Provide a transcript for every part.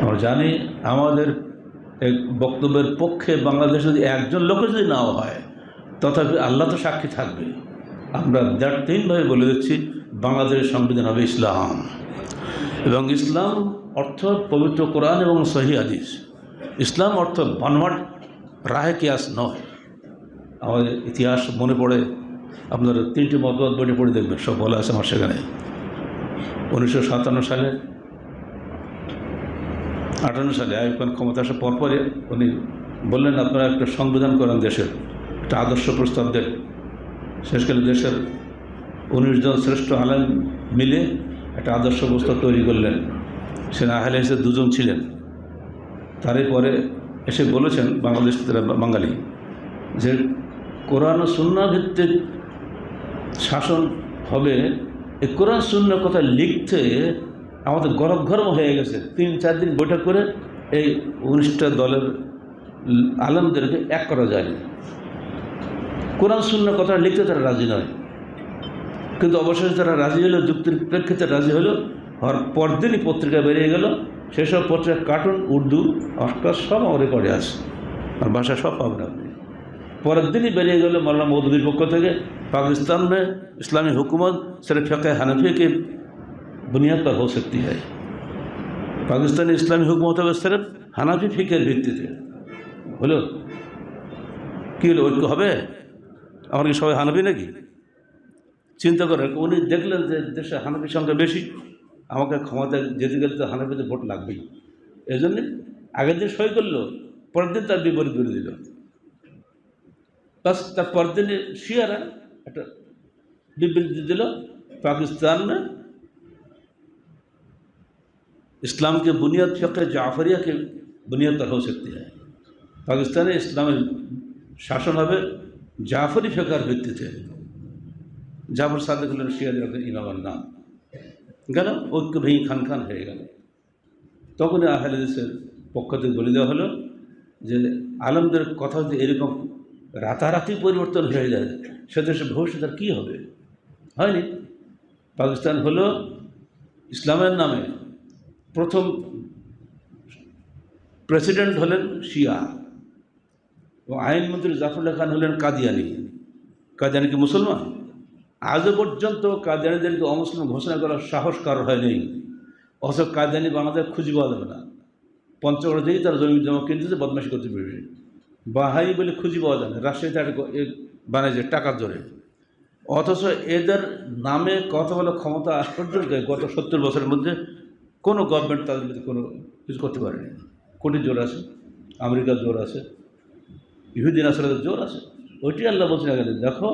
আমরা জানি আমাদের বক্তব্যের পক্ষে বাংলাদেশে যদি একজন লোক যদি নাও হয়, তথাপি আল্লাহ তো সাক্ষী থাকবে। আমরা দেড় তিনভাবে বলে দিচ্ছি, বাংলাদেশের সংবিধান হবে ইসলাম। এবং ইসলাম অর্থ পবিত্র কোরআন এবং সহি হাদিস। ইসলাম অর্থ বানওয়াট রাহে কিয়াস নয়। আমাদের ইতিহাস মনে পড়ে, আপনার তিনটি মতবাদ বইটি পড়ে দেখবেন, সব বলা আছে আমার সেখানে। উনিশশো সাতান্ন সালে আটান্ন সালে আয়ুব খান ক্ষমতা আসার পরপরে উনি বললেন, আপনারা একটা সংবিধান করেন দেশের একটা আদর্শ প্রস্তাব দেন। শেষকালে দেশের উনিশ জন শ্রেষ্ঠ আলেম মিলে একটা আদর্শ প্রস্তাব তৈরি করলেন। সেনা আহলে এসে দুজন ছিলেন। তারই পরে এসে বলেছেন বাংলাদেশ বাঙালি যে কোরআন সুন্না ভিত্তিক শাসন হবে। এই কোরআন শূন্য কথা লিখতে আমাদের গরম গরম হয়ে গেছে। তিন, চার দিন বৈঠক করে এই উনিশটা দলের আলমদেরকে এক করা যায়নি। কোরআন শূন্য কথা লিখতে তারা রাজি নয়। কিন্তু অবশেষে তারা রাজি হলো, যুক্তির প্রেক্ষিতে রাজি হলো হওয়ার পরদিনই পত্রিকা বেরিয়ে গেল। সেসব পত্রিকা, কার্টুন, উর্দু, অস্কার সব আমার রেকর্ডে আছে। আর ভাষা সব পাবেন আপনি। পরের দিনই বেরিয়ে গেল মাল্লা মৌদুদির পক্ষ থেকে পাকিস্তানে ইসলামী হুকুমত, সেটা ফেকে হানাফিকে बुनियाद पर हो सकती है পাকিস্তানি ইসলামী হুকুমত হবে সিরেফ হানাফি ফিকের ভিত্তিতে হলো কী হলো ঐক্য হবে আমার কি সবাই হানাফি নাকি চিন্তা করে উনি দেখলেন যে দেশে হানাফির সংখ্যা বেশি আমাকে ক্ষমতায় যেতে গেলে তো হানাফিতে ভোট লাগবেই এই জন্যে আগের দিন সই করলো পরের দিন তার বিপরীত করে দিল बस तब पर्दे ने शियर है একটা বিবৃতি দিল पाकिस्तान में इस्लाम के बुनियाद फ़क़ जाफरिया के बुनियाद पर हो सकती है পাকিস্তানে ইসলামের শাসন হবে জাফরি ফেকার ভিত্তিতে জাফর সাদেক হলেন শিয়াদের একজন ইমামের নাম গেল ঐক্য ভেঙে খান খান হয়ে গেল তখনই আহলে দেশের পক্ষ থেকে বলে দেওয়া হলো যে আলমদের কথা যদি এরকম রাতারাতি পরিবর্তন হয়ে যায় সে দেশে ভবিষ্যৎ আর কী হবে হয়নি পাকিস্তান হলো ইসলামের নামে প্রথম প্রেসিডেন্ট হলেন শিয়া এবং আইনমন্ত্রী জাফরুল্লাহ খান হলেন কাদিয়ানি কাদিয়ানি কি মুসলমান? আজও পর্যন্ত কাদিয়ানিদেরকে অমুসলিম ঘোষণা করার সাহস কারও হয়নি। অথচ কাদিয়ানি বাংলাদেশ খুঁজে পাওয়া যাবে না। পঞ্চগড় থেকেই তারা জমি জমা কিনতেছে বদমাশি করতে পারবে বাহাই বলে খুঁজে পাওয়া যায় না রাজশাহীতে একটা বানিয়েছে টাকার জোরে। অথচ এদের নামে কথা বলে ক্ষমতা পর্যন্ত গত সত্তর বছরের মধ্যে কোনো গভর্নমেন্ট তাদের মধ্যে কোনো কিছু করতে পারেনি। কোটির জোর আছে, আমেরিকার জোর আছে ইহুদিন আসরাদের জোর আছে। ওইটি আল্লাহ বলছেন এখানে দেখো,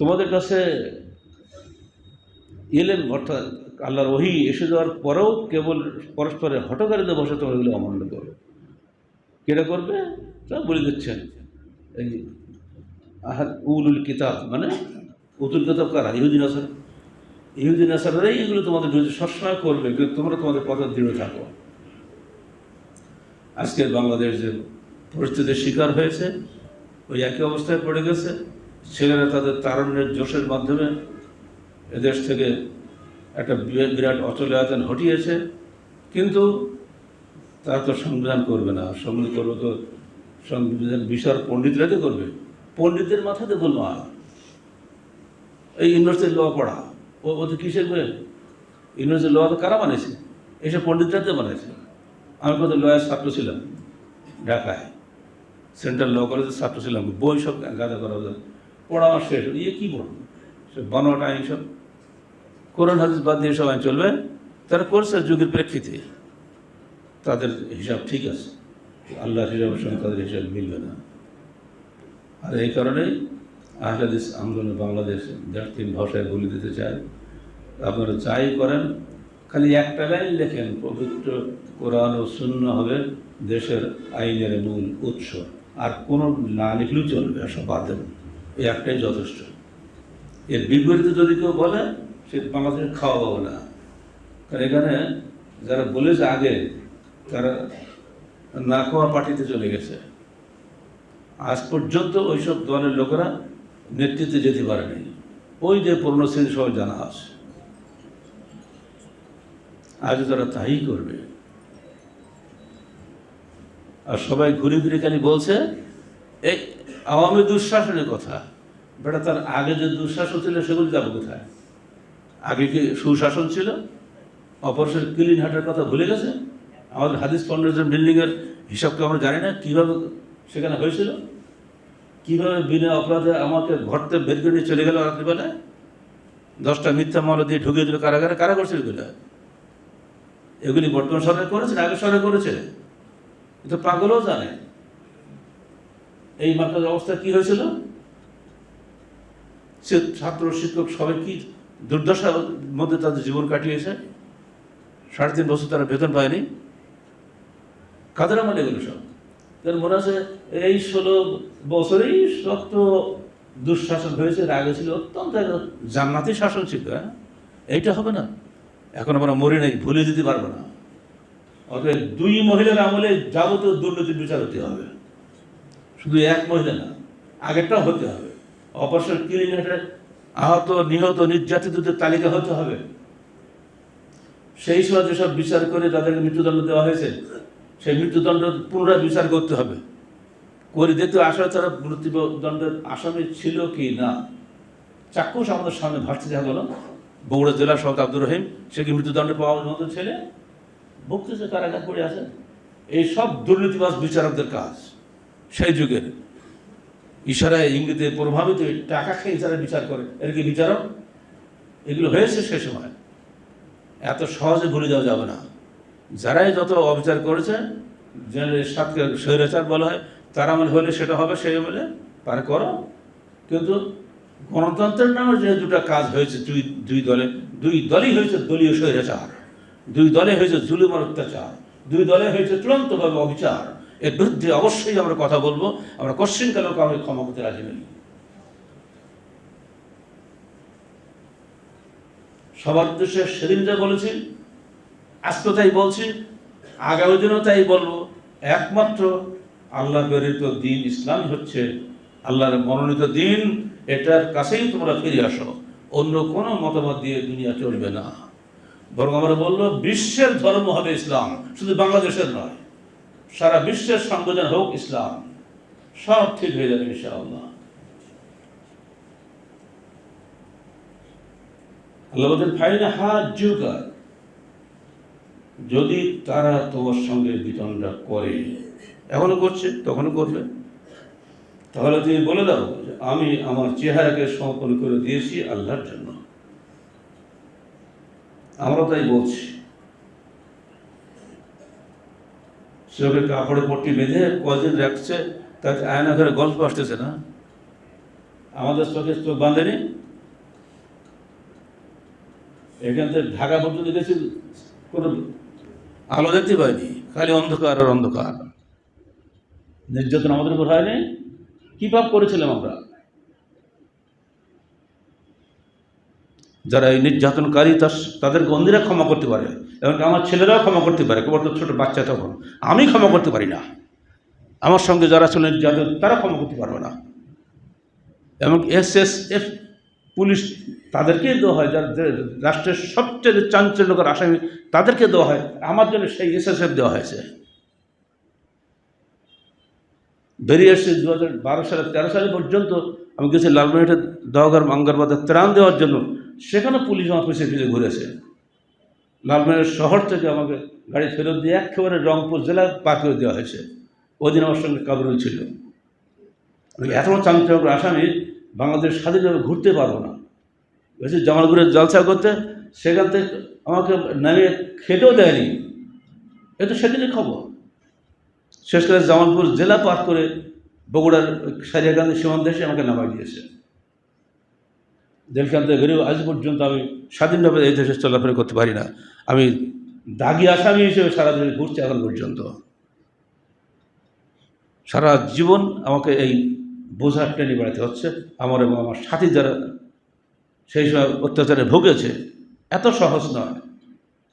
তোমাদের কাছে এলেন অর্থাৎ আল্লাহর ওহি এসে যাওয়ার পরেও কেবল পরস্পরের হটকারীদের বসে তোমরা এগুলো অমান্য করো। কেটা করবে? তা বলে দিচ্ছেন। এই উলুল কিতাব মানে উতুল কিতাব কারা? ইহুদিন আসার? ইহুদিন আসারাই এগুলো তোমাদের বিরুদ্ধে সবসময় করবে, কিন্তু তোমরা তোমাদের পথে দৃঢ় থাকো। আজকের বাংলাদেশ যে পরিস্থিতির শিকার হয়েছে, ওই একই অবস্থায় পড়ে গেছে। ছেলেরা তাদের তারণ্যের জোশের মাধ্যমে এদেশ থেকে একটা বিরাট অচলে আয়তন হটিয়েছে কিন্তু তারা তো সংবিধান করবে না। সংবিধান করবে তো সংবিধান বিষয় পণ্ডিতরা তো করবে। পণ্ডিতের মাথাতে আর এই ইউনিভার্সিটির ল পড়া। ও ওদের কিসের বই ইউনিভার্সিটির ল তো কারা বানিয়েছে এসব পণ্ডিতরা তো বানিয়েছে আমি কত লয়ের ছাত্র ছিলাম ঢাকায়। সেন্ট্রাল ল কলেজের ছাত্র ছিলাম, বই সব গাদা করা পড়া শেষ। ইয়ে কী পড়ব সে বানোয়াট আইন সব। কোরআন, হাদিস বাদ দিয়ে সব আইন চলবে? তারা করছে যুগের প্রেক্ষিতে। তাদের হিসাব ঠিক আছে। আল্লাহর হিসাবের সঙ্গে তাদের হিসাব মিলবে না। আর এই কারণেই আহলাদিস আন্দোলন বাংলাদেশ দেড় ভাষায় বলে দিতে চায় আপনারা যাই করেন, খালি একটা লাইন লেখেন, পবিত্র কোরআন ও শূন্য হবে দেশের আইনের মূল উৎস। আর কোনো না লিখলেও চলবে সব বাদ এই একটাই যথেষ্ট। এর বিপরীতে যদি কেউ বলে, সে বাংলাদেশে খাওয়া পাবে না। কারণ এখানে যারা বলেছে আগে, তারা না খাওয়া পার্টিতে চলে গেছে। আজ পর্যন্ত ওইসব দলের লোকেরা নেতৃত্বে যেতে পারেনি ওই যে পুরনো শ্রেণি সবাই জানা আছে। আজ তারা তাই করবে। আর সবাই ঘুরে ঘুরে খালি বলছে, এই আওয়ামী দুঃশাসনের কথা। বেটা, তার আগে যে দুঃশাসন ছিল, সেগুলি যাব কোথায়? আগে কি সুশাসন ছিল? অপারেশন ক্লিন হাটের কথা ভুলে গেছে? আমাদের হাদিস ফাউন্ডেশন বিল্ডিংয়ের হিসাবকে আমরা জানি না? কীভাবে সেখানে হয়েছিল? কীভাবে বিনা অপরাধে আমাকে ঘরতে বের করে নিয়ে চলে গেল রাত্রিবেলায়? দশটা মিথ্যা মামলা দিয়ে ঢুকিয়ে দিল কারাগারে? কারা করছে এগুলো এগুলি বর্তমান সরকার করেছে না? আগের সরকার করেছে। এ তো পাগলও জানে। এই মার্কাজ অবস্থা কি হয়েছিল? সে ছাত্র, শিক্ষক সবাই কি দুর্দশার মধ্যে তাদের জীবন কাটিয়েছে? সাড়ে তিন বছর তারা বেতন পায়নি। কাদের আমার এগুলো সব? তার মনে আছে, এই ষোলো বছরেই শক্ত দুঃশাসন হয়েছে আগে ছিল, অত্যন্ত জান্নাতি শাসন ছিল হ্যাঁ? এইটা হবে না। এখন আমরা মরি নাই, ভুলে দিতে পারব না। অতএব দুই মহিলার আমলে যাবতীয় দুর্নীতির বিচার হতে হবে। শুধু এক মহিলা না, আগেরটাও হতে হবে। অপারেশন ক্লিনিকের আহত, নিহত, নির্যাতিতদের তালিকা হতে হবে। সেই সময় যেসব বিচার করে তাদেরকে মৃত্যুদণ্ড দেওয়া হয়েছে সেই মৃত্যুদণ্ড পুনরায় বিচার করতে হবে। করে দেখতে আসলে তারা মৃত্যুদণ্ডের আসামি ছিল কি না, চাক্ষুষ আমাদের সামনে ভাসতে দেখা গেল। বগুড়া জেলা সভাপতি আব্দুর রহিম, সে কি মৃত্যুদণ্ডে পাওয়ার মতো ছেলে? ভুগতেছে কারাগার করে আছে। এই সব দুর্নীতিবাজ বিচারকদের কাজ। সেই যুগের ইশারায় ইঙ্গিতে প্রভাবিত টাকা খেয়ে যারা বিচার করে, এর কি বিচারক? এগুলো হয়েছে সে সময়। এত সহজে ভুলে যাওয়া যাবে না। যারাই যত অবিচার করেছে সাতকে স্বৈরাচার বলা হয়, তার আমল হলে সেটা হবে, সেই আমলে তারা করো। কিন্তু গণতন্ত্রের নামে যে দুটো কাজ হয়েছে, দুই দুই দলে, দুই দলই হয়েছে দলীয় স্বৈরাচার, দুই দলে হয়েছে জুলুম অত্যাচার, দুই দলে হয়েছে চূড়ান্তভাবে অবিচার। এর বিরুদ্ধে অবশ্যই আমরা কথা বলব, আমরা কোশ্চিন কেন কাউকে ক্ষমা করতে রাজি নই? সবার উদ্দেশ্যে সেদিন যা বলেছি আজকে তাই বলছি, আগামী দিনও তাই বলব। একমাত্র আল্লাহ প্রেরিত দিন ইসলাম হচ্ছে আল্লাহর মনোনীত দিন। এটার কাছেই তোমরা ফিরে আসো। অন্য কোনো মতামত দিয়ে দুনিয়া চলবে না। বরং আমরা বলল বিশ্বের ধর্ম হবে ইসলাম, শুধু বাংলাদেশের নয়। সারা বিশ্বের সংযোজন হোক ইসলাম, সব ঠিক হয়ে যাবে ইনশাআল্লাহ। আল্লাহ বলছেন, ফাইনা হাত যুগা যদি তারা তোমার সঙ্গে বিতনটা করে এখনও করছে, তখনও করবে। তাহলে তুমি বলে দাও যে আমি আমার চেহারাকে সমর্পণ করে দিয়েছি আল্লাহর জন্য। আমরা তাই বলছি। চোখে কাপড়ে পট্টি বেঁধে কদিন রাখছে তাকে আয়না ঘরে গল্প আসতেছে না। আমাদের চোখে চোখ বাঁধেনি। এখান থেকে ঢাকা পর্যন্ত গেছি কোনো আলো দেখতে পাইনি খালি অন্ধকার আর অন্ধকার। নির্যাতন আমাদের উপর হয়নি কি পাপ করেছিলাম আমরা? যারা এই নির্যাতনকারী তার তাদের বন্দিরা ক্ষমা করতে পারে এবং আমার ছেলেরাও ক্ষমা করতে পারে, কেবল তো ছোটো বাচ্চা তখন। আমি ক্ষমা করতে পারি না। আমার সঙ্গে যারা ছিল নির্যাতন, তারা ক্ষমা করতে পারবে না। এবং এস এস এফ পুলিশ তাদেরকে দেওয়া হয়, যার রাষ্ট্রের সবচেয়ে চাঞ্চল্যকর আসামি তাদেরকে দেওয়া হয়। আমার জন্য সেই এস এস এফ দেওয়া হয়েছে। বেরিয়ে এসেছে দু হাজার বারো সালে, তেরো সালে পর্যন্ত আমি গেছি লালমনিরহাটে দহগার মাঙ্গারবাদের ত্রাণ দেওয়ার জন্য। সেখানে পুলিশ আমার পিছিয়ে পিছিয়ে ঘুরেছে। লালমনিরহাট শহর থেকে আমাকে গাড়ি ফেরত দিয়ে একেবারে রংপুর জেলায় পার করে দেওয়া হয়েছে। ওই দিন আমার সঙ্গে কাবরুল ছিল। এত চাঞ্চল্যকর আসামি বাংলাদেশ স্বাধীনভাবে ঘুরতে পারব না। গেছি জামালপুরের জলসা করতে, সেখান থেকে আমাকে নামিয়ে খেতেও দেয়নি। এ তো সেদিনের খবর। শেষকালে জামালপুর জেলা পার করে বগুড়ার সারিয়াকান্দি সীমান্ত এসে আমাকে নামাই দিয়েছে। জেলখান থেকে বেরিয়ে আজ পর্যন্ত আমি স্বাধীনভাবে এই দেশে চলাফেরা করতে পারি না। আমি দাগি আসামি হিসেবে সারা দেশে ঘুরছি এখন পর্যন্ত। সারা জীবন আমাকে এই বোঝা টেনে বেড়াতে হচ্ছে। আমার এবং আমার সাথী যারা সেই সময় অত্যাচারে ভুগেছে, এত সহজ নয়।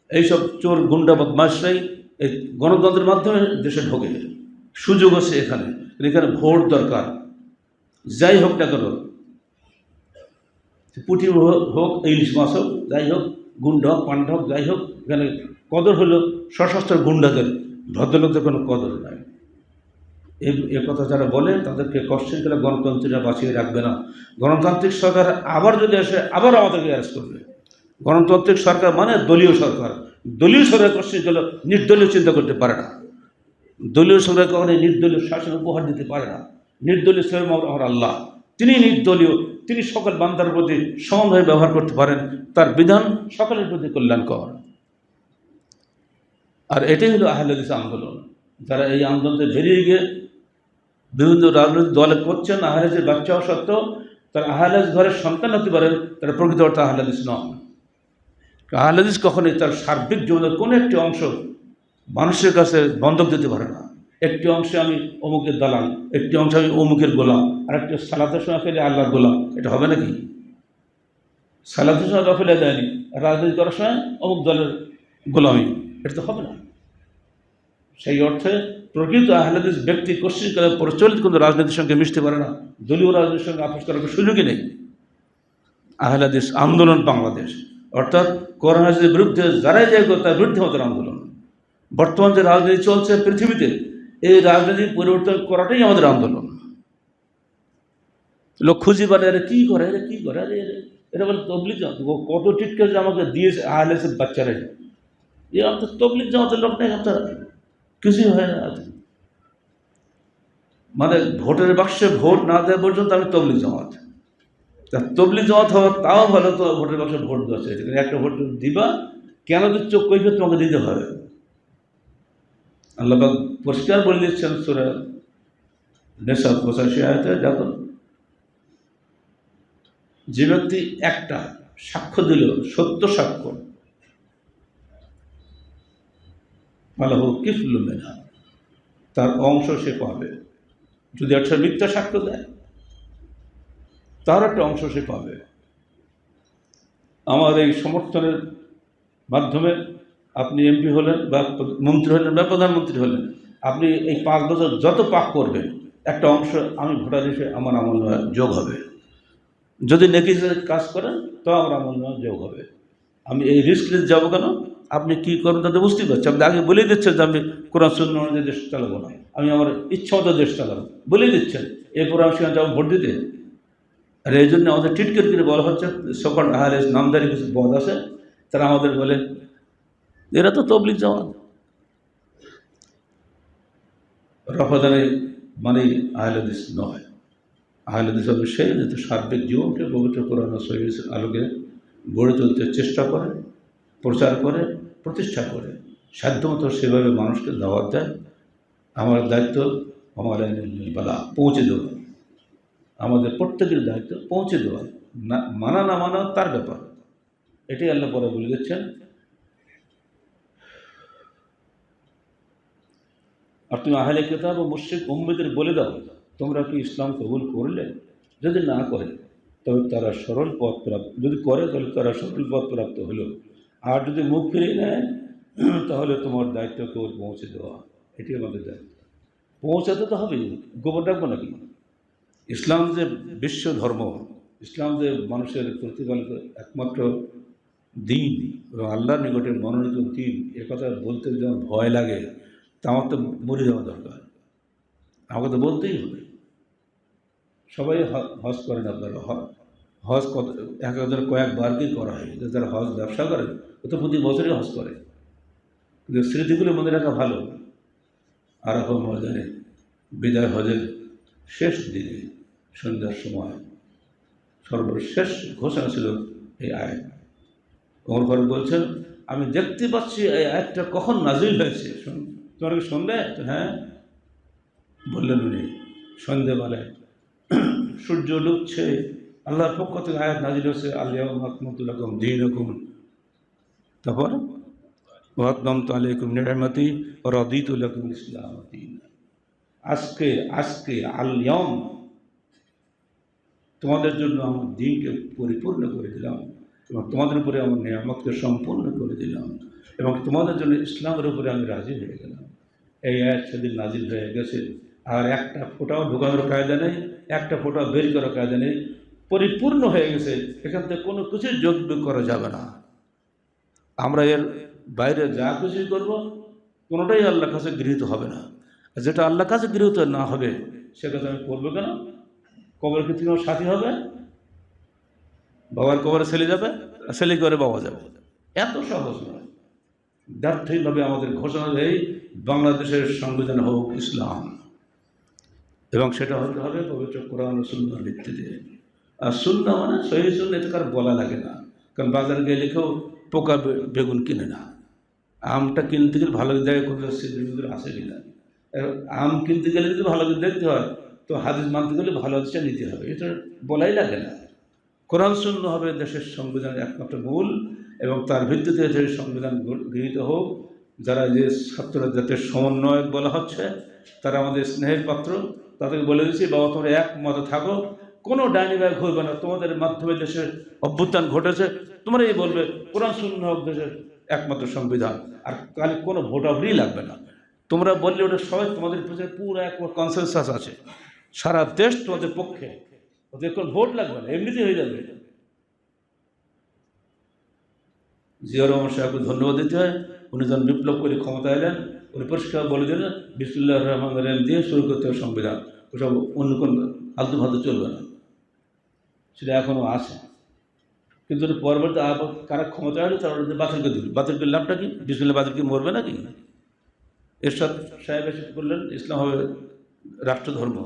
এইসব চোর, গুন্ডা, বদমাশরাই এই গণতন্ত্রের মাধ্যমে দেশে ঢোকে। সুযোগ আছে এখানে। এখানে ভোট দরকার। যাই হোক না কেন, পুঁটি হোক- ইলিশ মাছ হোক, যাই হোক, গুন্ডা হোক, পান্ডা হোক, যাই হোক, এখানে কদর হলো সশস্ত্র গুন্ডাদের। ভদ্রলোকদের কোনো কদর নাই। এ কথা যারা বলে তাদেরকে কষ্টের গেলে গণতন্ত্রীরা বাঁচিয়ে রাখবে না। গণতান্ত্রিক সরকার আবার যদি আসে, আবার আমাদেরকে অ্যারেস্ট করবে। গণতান্ত্রিক সরকার মানে দলীয় সরকার। দলীয় সরকার কষ্টের গেলে নির্দলীয় চিন্তা করতে পারে না। দলীয় সরকার কখনো নির্দলীয় শাসন উপহার দিতে পারে না। নির্দলীয় স্বয়ং আমার আল্লাহ। তিনি নির্দলীয়, তিনি সকল বান্দার প্রতি সমানভাবে ব্যবহার করতে পারেন। তার বিধান সকলের প্রতি কল্যাণকর। আর এটাই হলো আহলাদিস আন্দোলন। যারা এই আন্দোলনে বেরিয়ে গিয়ে বিভিন্ন রাজনৈতিক দলে করছেন আহলাদিসের বাচ্চা হওয়া সত্ত্বেও তারা আহলাদিস ঘরের সন্তান হতে পারেন তারা প্রকৃত অর্থে আহলাদিস নন। আহলাদিস কখনোই তার সার্বিক জীবনের কোনো একটি অংশ মানুষের কাছে বন্ধক দিতে পারে না। একটি অংশে আমি অমুকের দালাল, একটি অংশে আমি অমুকের গোলাম আর একটি সালাতের সময় ফেলে আল্লাহর গোলাম, এটা হবে নাকি? সালাতের সময় রফেলে দেয়নি, রাজনীতি করার সময় অমুক দলের গোলামি, এটা তো হবে না। সেই অর্থে প্রকৃত আহলাদিস ব্যক্তি কোশ্চিন করে প্রচলিত কোনো রাজনীতির সঙ্গে মিশতে পারে না। দলীয় রাজনীতির সঙ্গে আপোষ করার কোনো সুযোগই নেই। আহলাদিস আন্দোলন বাংলাদেশ। অর্থাৎ করোনার বিরুদ্ধে যারাই যায় তার বিরুদ্ধে আমাদের আন্দোলন। বর্তমান যে রাজনীতি চলছে পৃথিবীতে, এই রাজনীতি পরিবর্তন করাটাই আমাদের আন্দোলন। লোক খুঁজি পারে আরে কী করে আরে কী করে, আরে এটা বলে তবলিক কত টিটকে আমাকে দিয়েছে আহলেছে বাচ্চারা এ তো তবলিক জামাতের লোক নেই আপনার। কিছুই হয় না মানে ভোটের বাক্সে ভোট না দেওয়া পর্যন্ত আমি তবলি জামাত। তা তবলিক জামাত হওয়া তাও ভালো তো ভোটের বাক্সে ভোট দেওয়া একটা ভোট দিবা, কেন দিচ্ছ কৈফিয়ত তোমাকে দিতে হবে। আল্লাহ পরিষ্কার বলে দিচ্ছেন সুরা নেশা পঁচাশি আয়তে যখন যে ব্যক্তি একটা সাক্ষ্য দিল, সত্য সাক্ষ্য আল্লাহ কিফলু মেনা তার অংশ সে পাবে। যদি একটা মিথ্যা সাক্ষ্য দেয়, তার একটা অংশ সে পাবে। আমার এই সমর্থনের মাধ্যমে আপনি এমপি হলেন বা মন্ত্রী হলেন বা প্রধানমন্ত্রী হলেন, আপনি এই পাঁচ বছর যত পাক করবেন, একটা অংশ আমি ভোটার হিসেবে আমার আমল যোগ হবে। যদি নেকি কাজ করেন তো আমার আমল যোগ হবে। আমি এই রিস্ক নিতে যাব কেন? আপনি কী করবেন তাতে বুঝতেই পারছি। আপনি আগে বলেই দিচ্ছেন যে আমি কোরআন শূন্য অনুযায়ী দেশ চালাবো না। আমি আমার ইচ্ছা মতো দেশ চালাবো। বলেই দিচ্ছেন। এরপর আমি সেখানে যাব, ভোট দিতে। আর এই জন্য আমাদের টিটকের করে বলা হচ্ছে, সকল আহারে নামদারি কিছু পদ আছে, তারা আমাদের বলে এরা তো তবলিক জামাত। রফাদানে মানে আহলাদিস নয়। আহলাদিস হবে সেই যাতে সার্বিক জীবনকে পবিত্র কোরআন সহিস আলোকে গড়ে তুলতে চেষ্টা করে, প্রচার করে প্রতিষ্ঠা করে। সাধ্যমতো সেভাবে মানুষকে দাওয়াত দেয়। আমার দায়িত্ব আমার বালা পৌঁছে দেওয়া। আমাদের প্রত্যেকের দায়িত্ব পৌঁছে দেওয়া। না, মানা না মানা তার ব্যাপার। এটাই আল্লাহ পরে বলে দিচ্ছেন। আর তুমি আহলে কেতাব ও মুশ্রিক উম্মেদের বলে দাও। তোমরা কি ইসলাম কবুল করলে? যদি না করে, তবে তারা সরল পথ প্রাপ্ত যদি করে, তাহলে তারা সরল পথ প্রাপ্ত হলো আর যদি মুখ ফিরিয়ে নেয়, তাহলে তোমার দায়িত্ব কেউ পৌঁছে দেওয়া। এটি আমাদের দায়িত্ব। পৌঁছাতে তো হবেই। গোবর রাখব নাকি? ইসলাম যে বিশ্ব ধর্ম, ইসলাম যে মানুষের প্রতিপালিত একমাত্র দিন এবং আল্লাহর নিকটে মনোনীত দিন, এ কথা বলতে যেমন ভয় লাগে, তা আমার তো মরে যাওয়া দরকার। আমাকে তো বলতেই হবে। সবাই হজ করেন আপনারা। হজ কত এক একজন কয়েকবার কি করা হয়? যারা হজ ব্যবসা করে ও তো প্রতি বছরই হজ করে। কিন্তু স্মৃতিগুলো মনে রাখা ভালো। আরব ময়দানে বিদায় হজের শেষ দিনে সন্ধ্যার সময় সর্বশেষ ঘোষণা ছিল এই আয়াত। ওমর ফারুক বলছেন, আমি দেখতে পাচ্ছি এই আয়াতটা কখন নাজিল হয়েছে? তোমার কি তো হ্যাঁ। বললেন উনি সন্ধেবেলায় সূর্য ডুবছে আল্লাহর পক্ষ থেকে আয়াত নাজিল হয়েছে আল্লাহ আকমতুল্লাহম দিন রকম তারপর ওয়াতমাম তো আলাইকুম নিরামতি ও রদিতুল্লাকুম ইসলাম দিন। আজকে আজকে আলিয়ম তোমাদের জন্য আমার দিনকে পরিপূর্ণ করে দিলাম এবং তোমাদের উপরে আমার নিয়ামতকে সম্পূর্ণ করে দিলাম এবং তোমাদের জন্য ইসলামের উপরে আমি রাজি হয়ে গেলাম। এই আয়াত সেদিন নাজিল হয়ে গেছে। আর একটা ফোটাও ঢোকানোর কায়দা নেই, একটা ফোটাও বের করার কায়দা নেই। পরিপূর্ণ হয়ে গেছে। এখান থেকে কোনো কিছুই যোগ করা যাবে না। আমরা এর বাইরে যা কিছুই করব, কোনোটাই আল্লাহর কাছে গৃহীত হবে না। যেটা আল্লাহ কাছে গৃহীত না হবে, সে কথা আমি করব কেন? কবর কি তুমি সাথী হবে? বাবার কবরে ছেলে যাবে? আর ছেলে করে বাবা যাবে। এত সহজ নয়। ব্যর্থহীনভাবে আমাদের ঘোষণা দেয় বাংলাদেশের সংবিধান হোক ইসলাম। এবং সেটা হতে হবে পবিত্র কোরআন ও সুন্নার ভিত্তিতে। আর সুন্না মানে সহি সুন্না এতে কার বলা লাগে না। কারণ বাজারে গিয়ে লিখেও পোকা বেগুন কিনে না। আমটা কিনতে গেলে ভালো জায়গায় সিদ্ধির ভিতরে আসে কিনা। আম কিনতে গেলে যদি ভালো দেখতে হয়, তো হাদিস মানতে গেলে ভালো হাদিসটা নিতে হবে। এটা বলাই লাগে না। কোরআন শূন্য হবে দেশের সংবিধানের একমাত্র মূল এবং তার ভিত্তিতে যে সংবিধান গৃহীত হোক, যারা যে ছাত্ররা জাতের সমন্বয়ক বলা হচ্ছে, তারা আমাদের স্নেহের পাত্র, তাদেরকে বলে দিচ্ছি, বাবা তোমরা এক মতে থাকো। কোনো ডাইনি ব্যাগ হইবে না। তোমাদের মাধ্যমে দেশের অভ্যুত্থান ঘটেছে তোমরা এই বলবে, কোরআন শূন্য হোক দেশের একমাত্র সংবিধান। আর কালে কোনো ভোটাভুটি লাগবে না। তোমরা বললে ওটা সবাই তোমাদের পিছনে পুরো এক কনসেনসাস আছে। সারা দেশ তোমাদের পক্ষে। ওদের কোনো ভোট লাগবে না, এমনিতেই হয়ে যাবে। জিয়া রহমান সাহেবকে ধন্যবাদ দিতে হয়। উনি যখন বিপ্লব করে ক্ষমতা এলেন, উনি পরিষ্কার বলে দিলেন বিসমুল্লাহ রহমান রহিম দিয়ে শুরু করতে হবে সংবিধান। ওসব অন্য কোন আলতু ফালতু চলবে না। সেটা এখনও আছে। কিন্তু পরবর্তী কারা ক্ষমতা এলো তারা ওদের বাতিল করে দিল বাতিল করে লাভটা কি? বিসমুল্লাহ বাতিল কি মরবে নাকি? এরশাদ সাহেব এসে করলেন ইসলাম হবে রাষ্ট্রধর্ম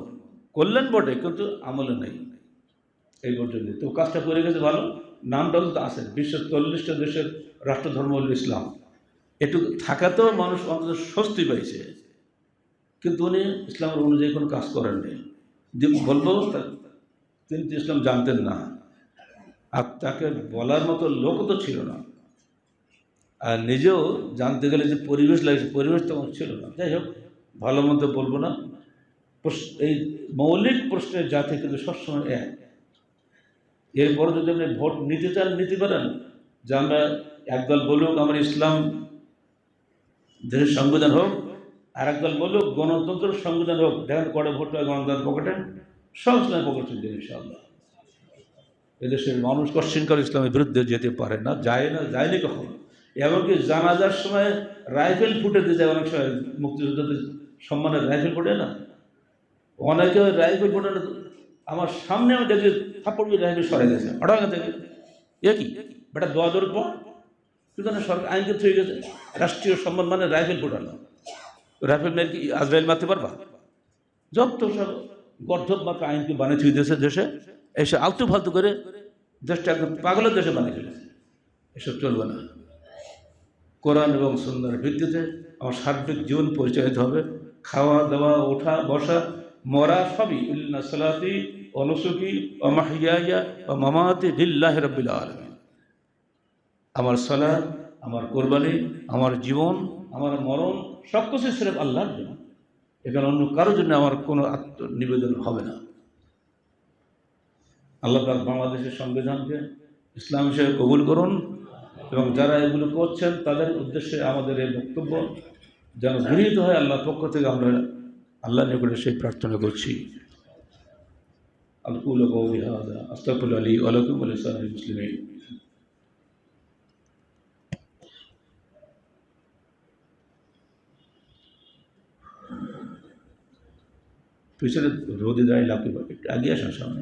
করলেন বটে, কিন্তু আমলে নেই। এই পর্যন্ত। তো কাজটা করে গেছে ভালো। নামটা তো আছে বিশ্বের চল্লিশটা দেশের রাষ্ট্রধর্ম হল ইসলাম। একটু থাকাতেও মানুষ অন্তত স্বস্তি পাইছে। কিন্তু উনি ইসলামের অনুযায়ী কোনো কাজ করেননি। বলব তিনি তো ইসলাম জানতেন না। আর তাকে বলার মতো লোকও তো ছিল না। আর নিজেও জানতে গেলে যে পরিবেশ লাগছে, পরিবেশ তখন ছিল না। যাই হোক, ভালো মন্দ বলব না। এই মৌলিক প্রশ্নের জাতি কিন্তু সবসময় এক। এরপরে যদি আপনি ভোট নিতে চান, নিতে পারেন। যে আমরা একদল বলুক আমার ইসলাম দেশের সংবিধান হোক আর একদল বলুক গণতন্ত্র সংবিধান হোক, দেখেন কটা ভোট হয় গণতন্ত্র পকেটে? সব সময় পকেটে দেবে ইনশাআল্লাহ। এদেশের মানুষ কশ্চিনকাল ইসলামের বিরুদ্ধে যেতে পারে না, যায় না যায়নি কখনো এমনকি জানাজার সময় রাইফেল ফুটে দিয়ে যায়, অনেক সময় মুক্তিযোদ্ধাদের সম্মানে রাইফেল ফুটে না। অনেকে রাইফেল ফুটে না আমার সামনে আমি দেখি থাপ্পড় রাইফেল সরে গেছে হঠাৎ থেকে এ কি? বেটা দোয়া দৌড় পর কিন্তু সরকার আইনকে হয়ে গেছে। রাষ্ট্রীয় সম্মান মানে রাইফেল ফুটানো। রাইফেল মেয়ের কি আজরাইল মারতে পারবা? যত সব গর্ধব মাত্র আইনকে বানিয়ে থুয়ে দিয়েছে দেশে এসে আলতু ফালতু করে দেশটা একদম পাগলের দেশে বানিয়ে ফেলেছে। এসব চলবে না। কোরআন এবং সুন্দর ভিত্তিতে আমার সার্বিক জীবন পরিচালিত হবে। খাওয়া, দাওয়া, ওঠা, বসা, মরা সবই ইল্লা সালাতি অনুসুকি ও মাহিয়া ও মামাতি লিল্লাহ রব্বিল আলমিন। আমার সলা আমার কোরবানি, আমার জীবন, আমার মরণ সব কিছু সিরেফ আল্লাহর জন্য। এখানে অন্য কারোর জন্য আমার কোনো আত্মনিবেদন হবে না। আল্লাহ পাক বাংলাদেশের সংবিধানকে ইসলাম হিসেবে কবুল করুন এবং যারা এগুলো করছেন, তাদের উদ্দেশ্যে আমাদের এই বক্তব্য যেন গৃহীত হয় আল্লাহর পক্ষ থেকে আমরা আল্লাহ নিকটে সেই প্রার্থনা করছি। আলকুল আস্তাকুল আলী আলকুম আলী মুসলিম পিছনে রোদে দাঁড়িয়ে একটু আগে আসেন সামনে।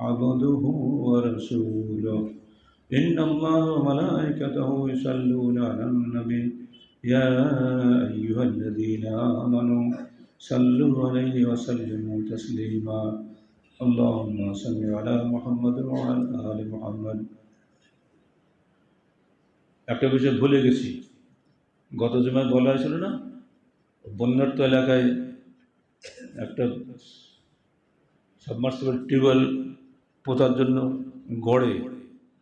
عبده ورسوله إن الله وملائكته يصلون على النبي يا أيها الذين آمنوا صلوا عليه وسلموا تسليما اللهم صل على محمد وعلى آل محمد একটা বিষয় ভুলে গেছি গত জমায় বলা হয়েছিল না বন্যার্ত এলাকায় একটা সাবমার্সিবল টিউবওয়েল পোতার জন্য গড়ে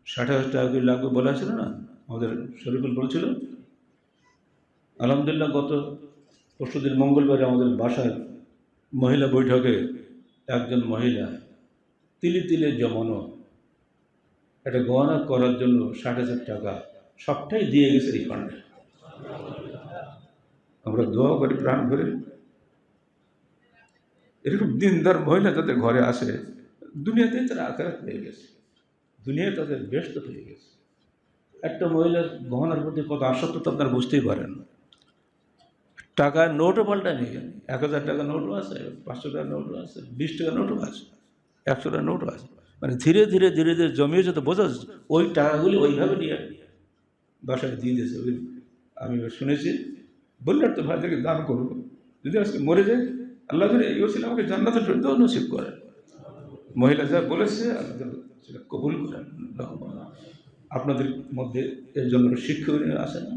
ষাট হাজার টাকা করে লাগবে বলা হয়েছিল না? আমাদের শরীফুল বলেছিল। আলহামদুলিল্লাহ গত পরশুদিন মঙ্গলবারে আমাদের বাসায় মহিলা বৈঠকে একজন মহিলা তিলে তিলে জমানো একটা গহনা করার জন্য ষাট হাজার টাকা সবটাই দিয়ে গেছে এই ফান্ডে আমরা দোয়া করি প্রাণ করে এরকম দিনদার মহিলা যাদের ঘরে আসে দুনিয়াতে তারা আকারাত পেয়ে গেছে। দুনিয়ায় তাদের ব্যস্ত হয়ে গেছে। একটা মহিলার গহনার প্রতি কত আসক্ত আপনারা বুঝতেই পারেন টাকার নোটও পাল্টায় নেই এক হাজার টাকা নোটও আছে, পাঁচশো টাকা নোটও আছে, বিশ টাকা নোটও আছে, একশো টাকা নোটও আছে। মানে ধীরে ধীরে ধীরে ধীরে জমিয়েছে তো বোঝা। ওই টাকাগুলি ওইভাবে নিয়ে বাসায় দিয়ে দিয়েছে ওই আমি শুনেছি, বললেন তো ভাই থেকে দান করব যদি আজকে মরে যায়, আল্লাহ করে এই আমাকে জান্নাতের ফেরত নসিব করেন। মহিলা যা বলেছে আল্লাহ যেন সেটা কবুল করেন আল্লাহুম্মা। আপনাদের মধ্যে এর জন্য শিক্ষক আছে না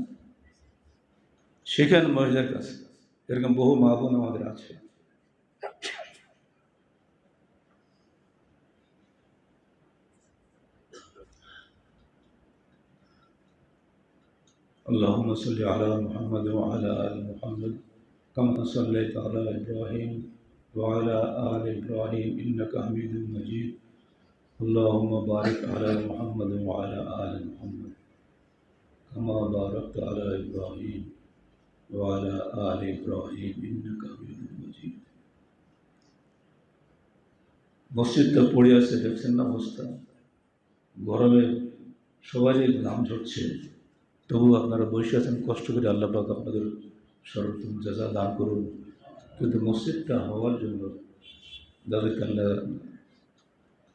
শেখেন মহিলার কাছে এরকম বহু মা বোন আমাদের আছে اللهم صل على محمد وعلى آل محمد كما صليت على إبراهيم وعلى آل إبراهيم إنك حميد مجيد اللهم بارك على محمد وعلى آل محمد كما باركت على إبراهيم وعلى آل إبراهيم إنك حميد مجيد মসজিদটা পড়ে আছে দেখছেন না অবস্থা গরমে সবারই নাম ঝরছে তবু আপনারা বসে আছেন কষ্ট করে আল্লাহ পাক আপনাদের সর্বোত্তম যাজা দান করুন কিন্তু মসজিদটা হওয়ার জন্য যাদেরকে আল্লাহ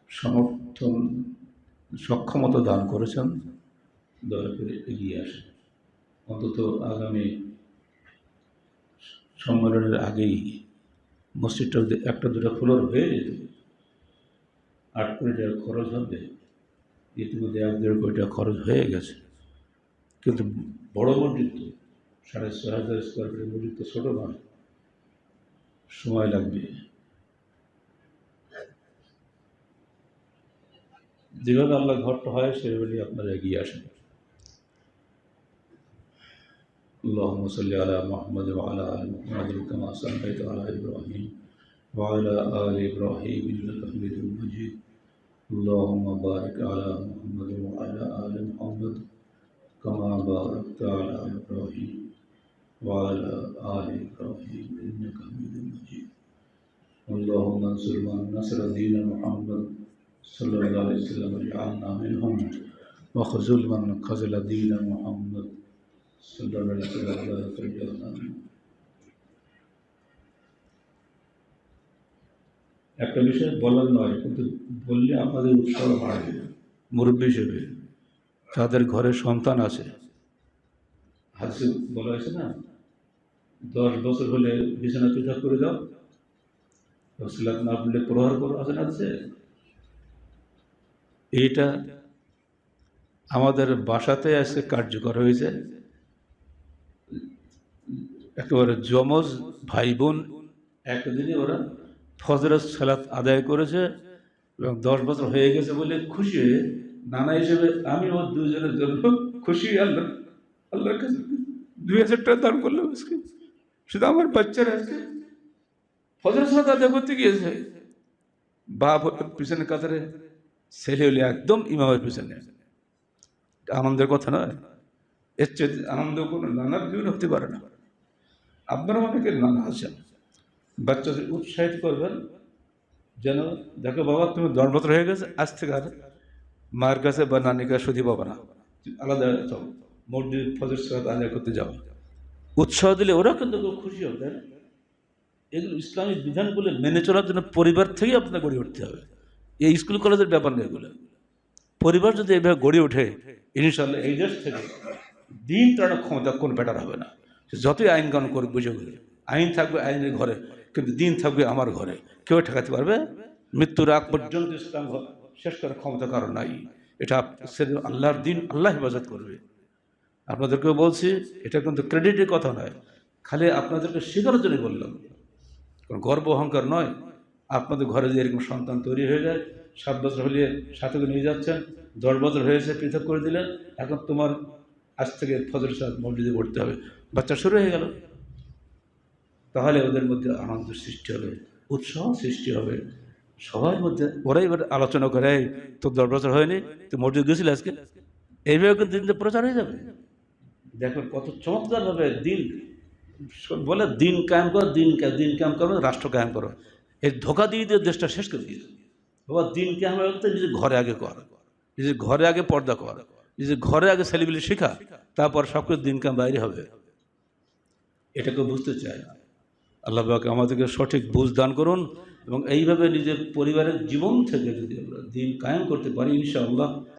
সমর্থন, সক্ষমতা দান করেছেন, দয়া করে এগিয়ে আসেন। অন্তত আগামী সম্মেলনের আগেই মসজিদটা যদি একটা দুটো ফ্লোর হয়ে যেত, আট কোটি টাকা খরচ হবে, ইতিমধ্যে এক দেড় কোটি টাকা খরচ হয়ে গেছে। কিন্তু বড় মসজিদ তো, সাড়ে ছয় হাজার স্কোয়ার ফিটের মসজিদ তো ছোটো নয়। সময় লাগবে যেভাবে আল্লাহ ঘরটা হয় সেভাবেই আপনারা এগিয়ে আসেন اللهم صل على محمد وعلى ال محمد كما صليت على ابراهيم وعلى ال ابراهيم انك حميد مجيد اللهم بارك على محمد وعلى ال محمد كما باركت على ابراهيم وعلى ال ابراهيم انك حميد مجيد اللهم انصر من نصر دين محمد صلى الله عليه وسلم واجعلنا منهم وخذل من خذل دين محمد صلى الله عليه وسلم واجعلنا منهم একটা বিষয় বলার নয় কিন্তু বললে আমাদের উৎসাহ বাড়বে মুরব্বী হিসেবে যাদের ঘরে সন্তান আছে হাদিসে বলা হয়েছে না দশ বছর হলে বিছানা পৃথক করে দাও। সিলাত না পড়লে প্রহার করো আছে না আছে। এইটা আমাদের বাসাতে আজকে কার্যকর হয়েছে। একেবারে যমজ ভাই বোন একদিনই ওরা ফজরের সালাত আদায় করেছে এবং দশ বছর হয়ে গেছে বলে খুশি হয়ে নানা হিসেবে আমি ওর দুজনের জন্য খুশি, আল্লাহ আল্লাহর কাছে দুই হাজার টাকা দান করলাম শুধু আমার বাচ্চারা আজকে ফজরের সালাত করতে গিয়েছে। বাপ পিছনে কাতারে ছেলে হলে একদম ইমামের পিছনে। আনন্দের কথা নয়। এর চেয়ে আনন্দ কোনো নানার জীবন হতে পারে না। আপনারা অনেকে নানা আছেন। বাচ্চাদের উৎসাহিত করবেন, যেন দেখো বাবা, তুমি দশ হয়ে গেছে, আজ থেকে আর মায়ের কাছে বা নানির কাছে সুধি পাবা না, আলাদা চল মসজিদ ফজর সালাত আদায় করতে যাও। উৎসাহ দিলে ওরা কিন্তু খুশি হবে, তাই না? এগুলো ইসলামিক বিধানগুলো মেনে চলার জন্য পরিবার থেকেই আপনার গড়ে উঠতে হবে। এই স্কুল কলেজের ব্যাপার নেই এগুলো। পরিবার যদি এভাবে গড়ে ওঠে ইনশাল্লাহ এই দেশ থেকে দিন তাড়ানোর ক্ষমতা কোন বেটার হবে না। যতই আইন গান করে বুঝে আইন থাকবে আইনের ঘরে, কিন্তু দিন থাকবে আমার ঘরে। কেউ ঠেকাতে পারবে? মৃত্যুর আগ পর্যন্ত ইসলাম শেষ করার ক্ষমতা কারণ নাই। এটা আল্লাহর দিন, আল্লাহ হেফাজত করবে। আপনাদেরকেও বলছি এটা কিন্তু ক্রেডিটের কথা নয়। খালি আপনাদেরকে শেখানোর জন্য বললাম। কোনো গর্ব অহংকার নয়। আপনাদের ঘরে যদি এরকম সন্তান তৈরি হয়ে যায় সাত বছর হলে সাথে নিয়ে যাচ্ছেন দশ বছর হয়েছে পৃথক করে দিলেন এখন তোমার আজ থেকে ফজর সাত মসজিদে পড়তে হবে। বাচ্চা শুরু হয়ে গেল। তাহলে ওদের মধ্যে আনন্দ সৃষ্টি হবে উৎসাহ সৃষ্টি হবে। সবার মধ্যে ওরাই এবার আলোচনা করে "এই, তোর দশ বছর হয়নি তুই মসজিদ গেছিলি আজকে? এইভাবে কিন্তু প্রচার হয়ে যাবে। দেখো কত চমৎকারভাবে দিন, বলে দিন কায়েম করো, দিন দিন কায়েম করো, রাষ্ট্র কায়েম করো। এই ধোকা দিয়ে দিয়ে দেশটা শেষ করে দিয়েছে। বাবা, দিন কায়েম করতে নিজের ঘরে আগে কর, নিজের ঘরে আগে পর্দা কর, নিজের ঘরে আগে ছেলেগুলি শেখা, তারপর সব কিছু দিন কাম বাইরে হবে। এটাকে বুঝতে চাই আল্লাহ পাক আমাদেরকে সঠিক বুঝ দান করুন এবং এইভাবে নিজের পরিবারের জীবন থেকে যদি আমরা দিন কায়েম করতে পারি, ইনশাআল্লাহ।